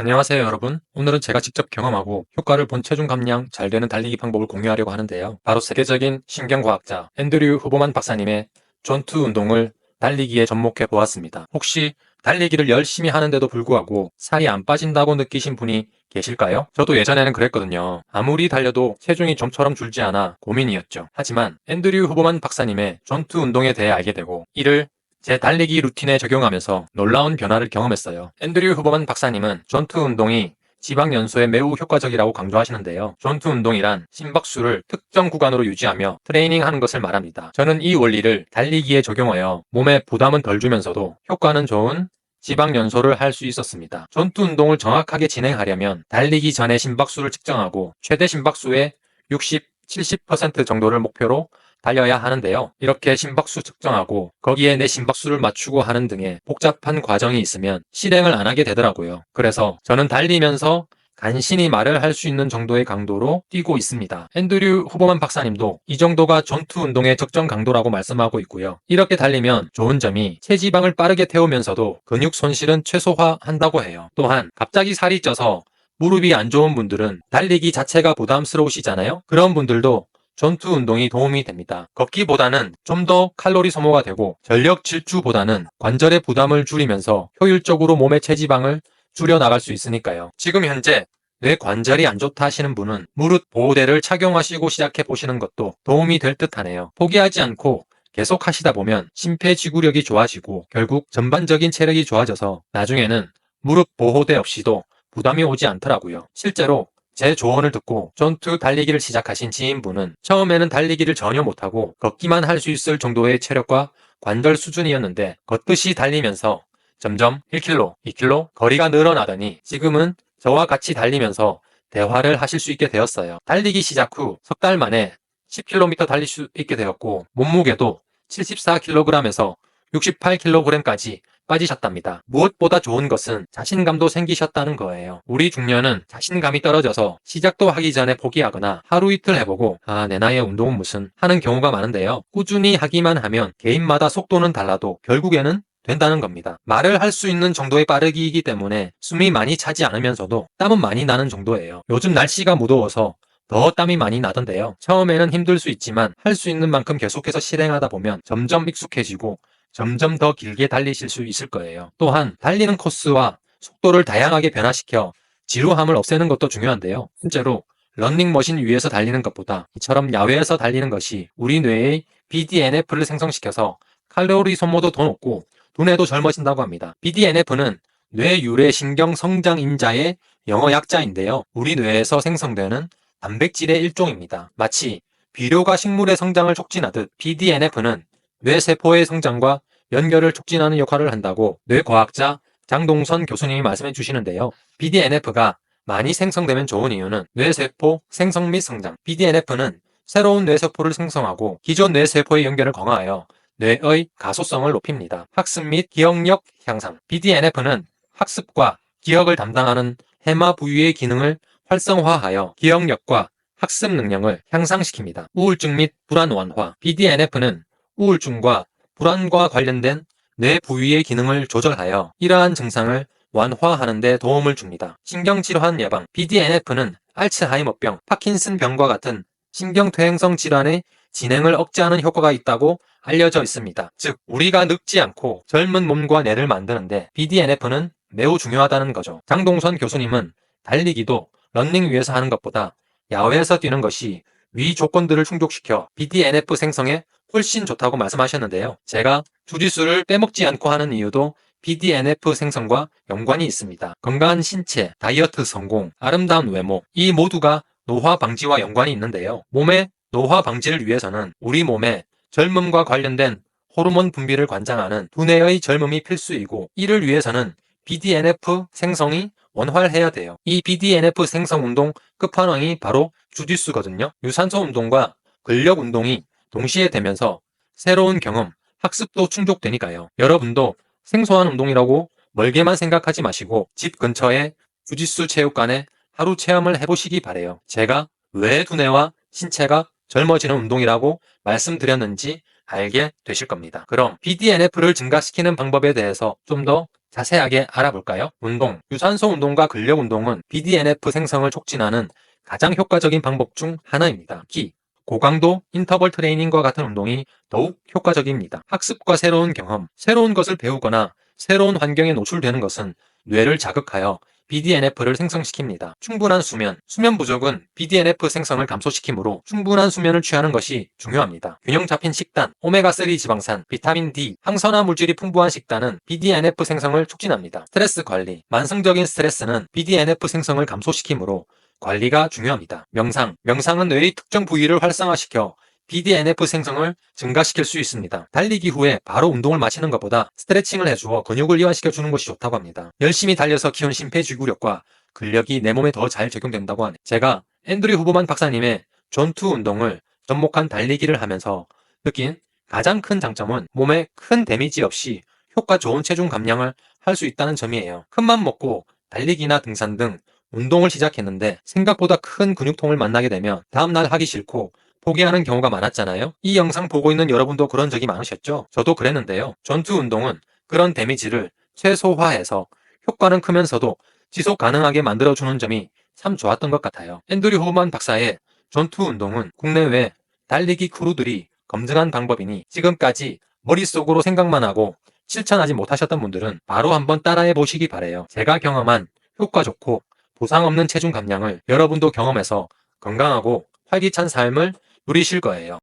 안녕하세요 여러분. 오늘은 제가 직접 경험하고 효과를 본 체중 감량 잘 되는 달리기 방법을 공유하려고 하는데요. 바로 세계적인 신경과학자 앤드류 후보만 박사님의 전투 운동을 달리기에 접목해 보았습니다. 혹시 달리기를 열심히 하는데도 불구하고 살이 안 빠진다고 느끼신 분이 계실까요? 저도 예전에는 그랬거든요. 아무리 달려도 체중이 좀처럼 줄지 않아 고민이었죠. 하지만 앤드류 후보만 박사님의 전투 운동에 대해 알게 되고 이를 제 달리기 루틴에 적용하면서 놀라운 변화를 경험했어요. 앤드류 후보만 박사님은 전투 운동이 지방 연소에 매우 효과적이라고 강조하시는데요. 전투 운동이란 심박수를 특정 구간으로 유지하며 트레이닝하는 것을 말합니다. 저는 이 원리를 달리기에 적용하여 몸에 부담은 덜 주면서도 효과는 좋은 지방 연소를 할 수 있었습니다. 전투 운동을 정확하게 진행하려면 달리기 전에 심박수를 측정하고 최대 심박수의 60, 70% 정도를 목표로 달려야 하는데요. 이렇게 심박수 측정하고 거기에 내 심박수를 맞추고 하는 등의 복잡한 과정이 있으면 실행을 안 하게 되더라고요. 그래서 저는 달리면서 간신히 말을 할 수 있는 정도의 강도로 뛰고 있습니다. 앤드류 후보만 박사님도 이 정도가 전투 운동의 적정 강도라고 말씀하고 있고요. 이렇게 달리면 좋은 점이 체지방을 빠르게 태우면서도 근육 손실은 최소화한다고 해요. 또한 갑자기 살이 쪄서 무릎이 안 좋은 분들은 달리기 자체가 부담스러우시잖아요. 그런 분들도 전투 운동이 도움이 됩니다. 걷기보다는 좀 더 칼로리 소모가 되고 전력 질주보다는 관절의 부담을 줄이면서 효율적으로 몸의 체지방을 줄여 나갈 수 있으니까요. 지금 현재 뇌 관절이 안 좋다 하시는 분은 무릎 보호대를 착용하시고 시작해 보시는 것도 도움이 될 듯 하네요. 포기하지 않고 계속 하시다 보면 심폐지구력이 좋아지고 결국 전반적인 체력이 좋아져서 나중에는 무릎 보호대 없이도 부담이 오지 않더라고요. 실제로 제 조언을 듣고 전투 달리기를 시작하신 지인분은 처음에는 달리기를 전혀 못하고 걷기만 할 수 있을 정도의 체력과 관절 수준이었는데 걷듯이 달리면서 점점 1km, 2km 거리가 늘어나더니 지금은 저와 같이 달리면서 대화를 하실 수 있게 되었어요. 달리기 시작 후 석 달 만에 10km 달릴 수 있게 되었고 몸무게도 74kg에서 68kg까지 빠지셨답니다. 무엇보다 좋은 것은 자신감도 생기셨다는 거예요. 우리 중년은 자신감이 떨어져서 시작도 하기 전에 포기하거나 하루 이틀 해보고 아 내 나이에 운동은 무슨 하는 경우가 많은데요. 꾸준히 하기만 하면 개인마다 속도는 달라도 결국에는 된다는 겁니다. 말을 할 수 있는 정도의 빠르기이기 때문에 숨이 많이 차지 않으면서도 땀은 많이 나는 정도예요. 요즘 날씨가 무더워서 더 땀이 많이 나던데요. 처음에는 힘들 수 있지만 할 수 있는 만큼 계속해서 실행하다 보면 점점 익숙해지고 점점 더 길게 달리실 수 있을 거예요. 또한 달리는 코스와 속도를 다양하게 변화시켜 지루함을 없애는 것도 중요한데요. 실제로 런닝머신 위에서 달리는 것보다 이처럼 야외에서 달리는 것이 우리 뇌의 BDNF를 생성시켜서 칼로리 소모도 더 높고 눈에도 젊어진다고 합니다. BDNF는 뇌 유래 신경 성장 인자의 영어 약자인데요. 우리 뇌에서 생성되는 단백질의 일종입니다. 마치 비료가 식물의 성장을 촉진하듯 BDNF는 뇌세포의 성장과 연결을 촉진하는 역할을 한다고 뇌과학자 장동선 교수님이 말씀해 주시는데요. BDNF가 많이 생성되면 좋은 이유는 뇌세포 생성 및 성장. BDNF는 새로운 뇌세포를 생성하고 기존 뇌세포의 연결을 강화하여 뇌의 가소성을 높입니다. 학습 및 기억력 향상. BDNF는 학습과 기억을 담당하는 해마 부위의 기능을 활성화하여 기억력과 학습 능력을 향상시킵니다. 우울증 및 불안 완화. BDNF는 우울증과 불안과 관련된 뇌 부위의 기능을 조절하여 이러한 증상을 완화하는 데 도움을 줍니다. 신경질환 예방 BDNF는 알츠하이머병, 파킨슨병과 같은 신경퇴행성 질환의 진행을 억제하는 효과가 있다고 알려져 있습니다. 즉, 우리가 늙지 않고 젊은 몸과 뇌를 만드는데 BDNF는 매우 중요하다는 거죠. 장동선 교수님은 달리기도 런닝 위에서 하는 것보다 야외에서 뛰는 것이 위 조건들을 충족시켜 BDNF 생성에 훨씬 좋다고 말씀하셨는데요. 제가 주짓수를 빼먹지 않고 하는 이유도 BDNF 생성과 연관이 있습니다. 건강한 신체, 다이어트 성공, 아름다운 외모, 이 모두가 노화 방지와 연관이 있는데요. 몸의 노화 방지를 위해서는 우리 몸에 젊음과 관련된 호르몬 분비를 관장하는 두뇌의 젊음이 필수이고 이를 위해서는 BDNF 생성이 원활해야 돼요. 이 BDNF 생성 운동 끝판왕이 바로 주짓수거든요. 유산소 운동과 근력 운동이 동시에 되면서 새로운 경험, 학습도 충족되니까요. 여러분도 생소한 운동이라고 멀게만 생각하지 마시고 집 근처에 주짓수 체육관에 하루 체험을 해보시기 바래요. 제가 왜 두뇌와 신체가 젊어지는 운동이라고 말씀드렸는지 알게 되실 겁니다. 그럼 BDNF를 증가시키는 방법에 대해서 좀 더 자세하게 알아볼까요? 운동, 유산소 운동과 근력 운동은 BDNF 생성을 촉진하는 가장 효과적인 방법 중 하나입니다. 특히 고강도 인터벌 트레이닝과 같은 운동이 더욱 효과적입니다. 학습과 새로운 경험, 새로운 것을 배우거나 새로운 환경에 노출되는 것은 뇌를 자극하여 BDNF를 생성시킵니다. 충분한 수면, 수면 부족은 BDNF 생성을 감소시키므로 충분한 수면을 취하는 것이 중요합니다. 균형 잡힌 식단, 오메가3 지방산, 비타민 D, 항산화 물질이 풍부한 식단은 BDNF 생성을 촉진합니다. 스트레스 관리, 만성적인 스트레스는 BDNF 생성을 감소시키므로 관리가 중요합니다. 명상, 명상은 뇌의 특정 부위를 활성화시켜 BDNF 생성을 증가시킬 수 있습니다. 달리기 후에 바로 운동을 마치는 것보다 스트레칭을 해주어 근육을 이완시켜 주는 것이 좋다고 합니다. 열심히 달려서 키운 심폐지구력과 근력이 내 몸에 더 잘 적용된다고 하네. 제가 앤드류 후보만 박사님의 전투 운동을 접목한 달리기를 하면서 느낀 가장 큰 장점은 몸에 큰 데미지 없이 효과 좋은 체중 감량을 할 수 있다는 점이에요. 큰맘 먹고 달리기나 등산 등 운동을 시작했는데 생각보다 큰 근육통을 만나게 되면 다음날 하기 싫고 포기하는 경우가 많았잖아요. 이 영상 보고 있는 여러분도 그런 적이 많으셨죠? 저도 그랬는데요. 전투 운동은 그런 데미지를 최소화해서 효과는 크면서도 지속 가능하게 만들어주는 점이 참 좋았던 것 같아요. 앤드류 호만 박사의 전투 운동은 국내외 달리기 크루들이 검증한 방법이니 지금까지 머릿속으로 생각만 하고 실천하지 못하셨던 분들은 바로 한번 따라해 보시기 바래요. 제가 경험한 효과 좋고 보상 없는 체중 감량을 여러분도 경험해서 건강하고 활기찬 삶을 누리실 거예요.